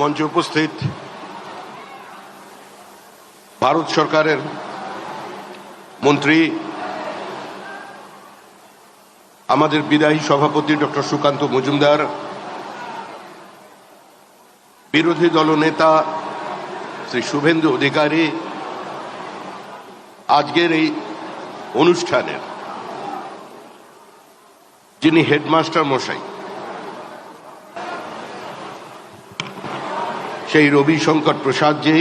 মঞ্চে উপস্থিত ভারত সরকারের মন্ত্রী, আমাদের বিদায়ী সভাপতি ডক্টর সুকান্ত মজুমদার, বিরোধী দল নেতা শ্রী শুভেন্দু অধিকারী, আজকের এই অনুষ্ঠানের যিনি হেডমাস্টার মশাই সেই রবি শঙ্কর প্রসাদজি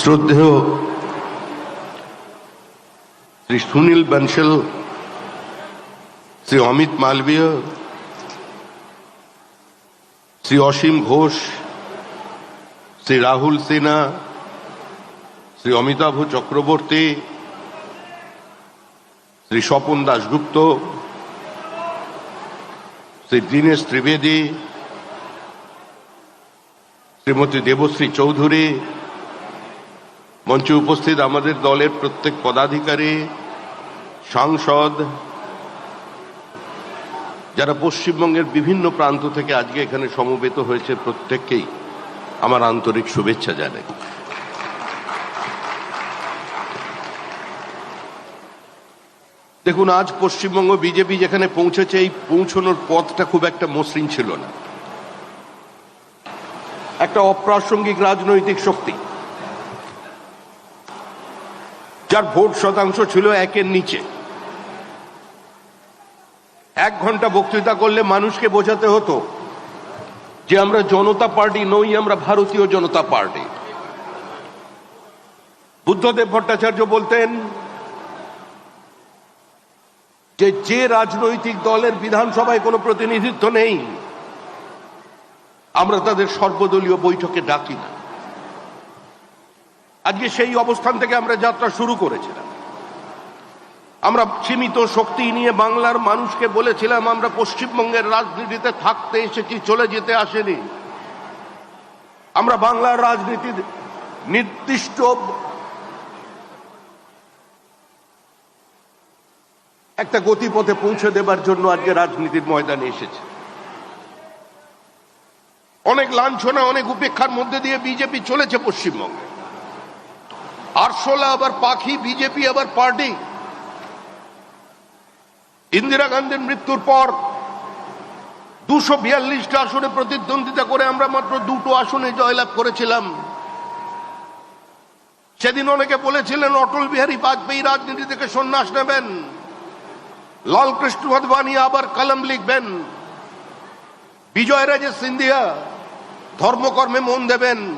শ্রদ্ধেয় শ্রী সুনীল বনশল শ্রী অমিত মালবীয়, শ্রী অসীম ঘোষ, শ্রী রাহুল সিনহা, শ্রী অমিতাভ চক্রবর্তী শ্রী স্বপন দাশগুপ্ত, শ্রী দীনেশ ত্রিবেদী, শ্রীমতী দেবশ্রী চৌধুরী, মঞ্চে উপস্থিত আমাদের দলের প্রত্যেক পদাধিকারী, সাংসদ, যারা পশ্চিমবঙ্গের বিভিন্ন প্রান্ত থেকে আজকে এখানে সমবেত হয়েছে প্রত্যেককেই আমার আন্তরিক শুভেচ্ছা জানাই। দেখুন, আজ পশ্চিমবঙ্গ বিজেপি যেখানে পৌঁছেছে, এই পৌঁছানোর পথটা খুব একটা মসৃণ ছিল না। একটা অপ্রাসঙ্গিক রাজনৈতিক শক্তি, যার ভোট শতাংশ ছিল একের নিচে। এক ঘণ্টা বক্তৃতা করলে মানুষকে বোঝাতে হতো যে আমরা জনতা পার্টি নই, আমরা ভারতীয় জনতা পার্টি। বুদ্ধদেব ভট্টাচার্য বলতেন যে যে রাজনৈতিক দলের বিধানসভায় কোনো প্রতিনিধিত্ব নেই, আমরা তাদের সর্বদলীয় বৈঠকে ডাকি না। আজকে সেই অবস্থান থেকে আমরা যাত্রা শুরু করেছিলাম। আমরা সীমিত শক্তি নিয়ে বাংলার মানুষকে বলেছিলাম, আমরা পশ্চিমবঙ্গের রাজনীতিতে থাকতে এসেছি, চলে যেতে আসেনি। আমরা বাংলার রাজনীতির নির্দিষ্ট একটা গতিপথে পৌঁছে দেবার জন্য আজকে রাজনীতির ময়দানে এসেছে। অনেক লাঞ্ছনা, অনেক উপেক্ষার মধ্যে দিয়ে বিজেপি চলেছে পশ্চিমবঙ্গে। আরশোলা আবার পাখি, বিজেপি আবার পার্টি। ইন্দিরা গান্ধীর মৃত্যুর পর দুশো বিয়াল্লিশটা আসনে প্রতিদ্বন্দ্বিতা করে আমরা মাত্র দুটো আসনে জয়লাভ করেছিলাম। সেদিন অনেকে বলেছিলেন, অটল বিহারী বাজপেয়ী রাজনীতি থেকে সন্ন্যাস নেবেন। লাল কৃষ্ণ আদবানি আবার কলম লিখবেন। বিজয় রাজে সিন্ধিয়া ধর্মকর্মে মন দেবেন।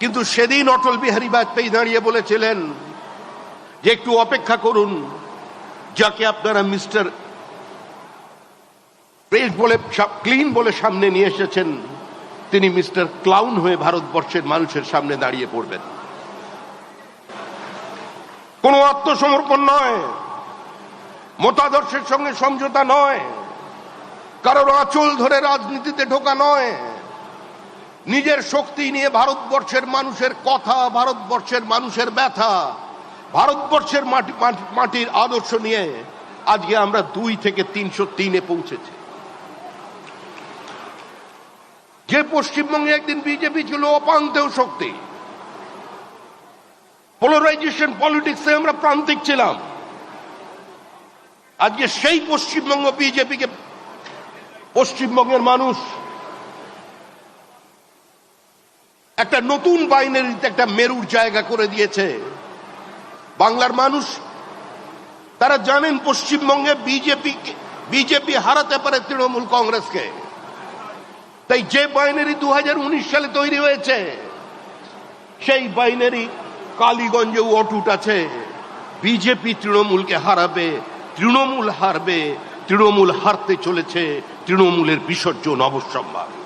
কিন্তু সেদিন অটল বিহারী বাজপেয়ী দাঁড়িয়ে বলেছিলেন যে একটু অপেক্ষা করুন, যাকে আপনারা মিস্টার প্রেস বলে ক্লিন বলে সামনে নিয়ে এসেছেন, তিনি মিস্টার ক্লাউন হয়ে ভারতবর্ষের মানুষের সামনে দাঁড়িয়ে পড়বেন। কোনো আত্মসমর্পণ নয়। মতাদর্শের সঙ্গে সমঝোতা নয়। কারোর আঁচল ধরে রাজনীতিতে ঢোকা নয়। নিজের শক্তি নিয়ে ভারতবর্ষের মানুষের কথা, ভারতবর্ষের মানুষের ব্যথা, ভারতবর্ষের মাটি মাটির আদর্শ নিয়ে আজকে আমরা দুই থেকে তিনশো তিনে পৌঁছেছি। যে পশ্চিমবঙ্গে একদিন বিজেপি ছিল অপান্তেও শক্তি। পোলারাইজেশন পলিটিক্সে আমরা প্রান্তিক ছিলাম। আজকে সেই পশ্চিমবঙ্গ বিজেপিকে পশ্চিমবঙ্গের মানুষ একটা নতুন বাইনারিতে একটা মেরুর জায়গা করে দিয়েছে। বাংলার মানুষ, তারা জানেন পশ্চিমবঙ্গে বিজেপি বিজেপি হারাতে পারে তৃণমূল কংগ্রেসকে। তাই যে বাইনারি দু হাজার উনিশ সালে তৈরি হয়েছে, সেই বাইনারি কালীগঞ্জেও অটুট আছে। বিজেপি তৃণমূলকে হারাবে তৃণমূল হারবে তৃণমূল হারতে চলেছে তৃণমূলের বিসর্জন অবশ্যম্ভাবী।